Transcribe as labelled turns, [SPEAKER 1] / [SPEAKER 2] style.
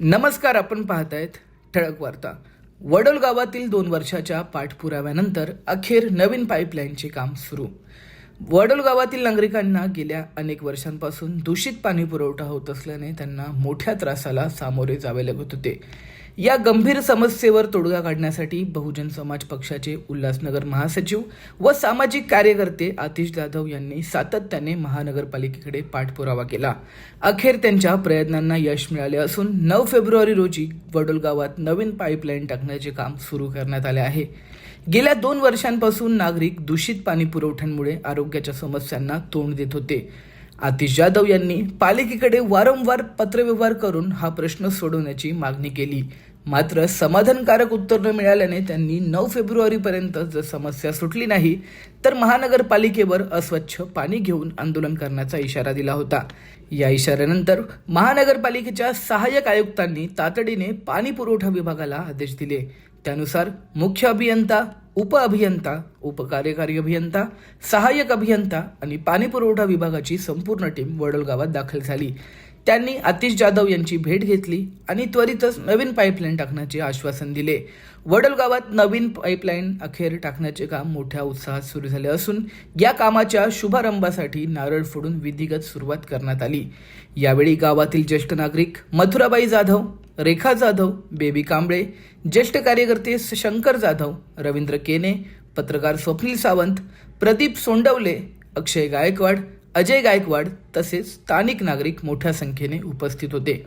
[SPEAKER 1] नमस्कार आपण पाहतायत ठळक वार्ता. वडोल गावातील दोन वर्षाच्या पाठपुराव्यानंतर अखेर नवीन पाईपलाईनचे काम सुरू. वडोल गावातील नागरिकांना गेल्या अनेक वर्षांपासून दूषित पाणी पुरवठा होत असल्याने त्यांना मोठ्या त्रासाला सामोरे जावे लागत होते. या गंभीर समस्येवर तोडगा काढण्यासाठी बहुजन समाज पक्षाचे उल्हासनगर महासचिव व सामाजिक कार्यकर्ते आतिश जाधव यांनी सातत्याने महानगरपालिकेकडे पाठपुरावा केला. अखेर त्यांच्या प्रयत्नांना यश मिळाले असून नऊ फेब्रुवारी रोजी वडोल गावात नवीन पाईपलाईन टाकण्याचे काम सुरू करण्यात आले आहे. गेल्या दोन वर्षांपासून नागरिक दूषित पाणी पुरवठ्यांमुळे आरोग्याच्या समस्यांना तोंड देत होते. आतिश जाधव यांनी पालिकेकडे वारंवार पत्रव्यवहार करून हा प्रश्न सोडवण्याची मागणी केली. मात्र समाधानकारक उत्तर न मिळाल्याने त्यांनी नऊ फेब्रुवारीपर्यंत जर समस्या सुटली नाही तर महानगरपालिकेवर अस्वच्छ पाणी घेऊन आंदोलन करण्याचा इशारा दिला होता. या इशाऱ्यानंतर महानगरपालिकेच्या सहाय्यक आयुक्तांनी तातडीने पाणी पुरवठा विभागाला आदेश दिले. त्यानुसार मुख्य अभियंता उप अभियंता उपकार्यकारी अभियंता सहाय्यक अभियंता आणि पाणी पुरवठा विभागाची संपूर्ण टीम वडोलगावात दाखल झाली. त्यांनी आतिश जाधव यांची भेट घेतली आणि त्वरितच नवीन पाईपलाईन टाकण्याचे आश्वासन दिले. वडलगावात नवीन पाईपलाईन अखेर टाकण्याचे काम मोठ्या उत्साहात सुरू झाले असून या कामाच्या शुभारंभासाठी नारळ फोडून विधिगत सुरुवात करण्यात आली. यावेळी गावातील ज्येष्ठ नागरिक मथुराबाई जाधव रेखा जाधव बेबी कांबळे ज्येष्ठ कार्यकर्ते शंकर जाधव रवींद्र केने पत्रकार स्वप्नील सावंत प्रदीप सोंडवले अक्षय गायकवाड अजय गायकवाड तसेच स्थानिक नागरिक मोठ्या संख्येने उपस्थित होते.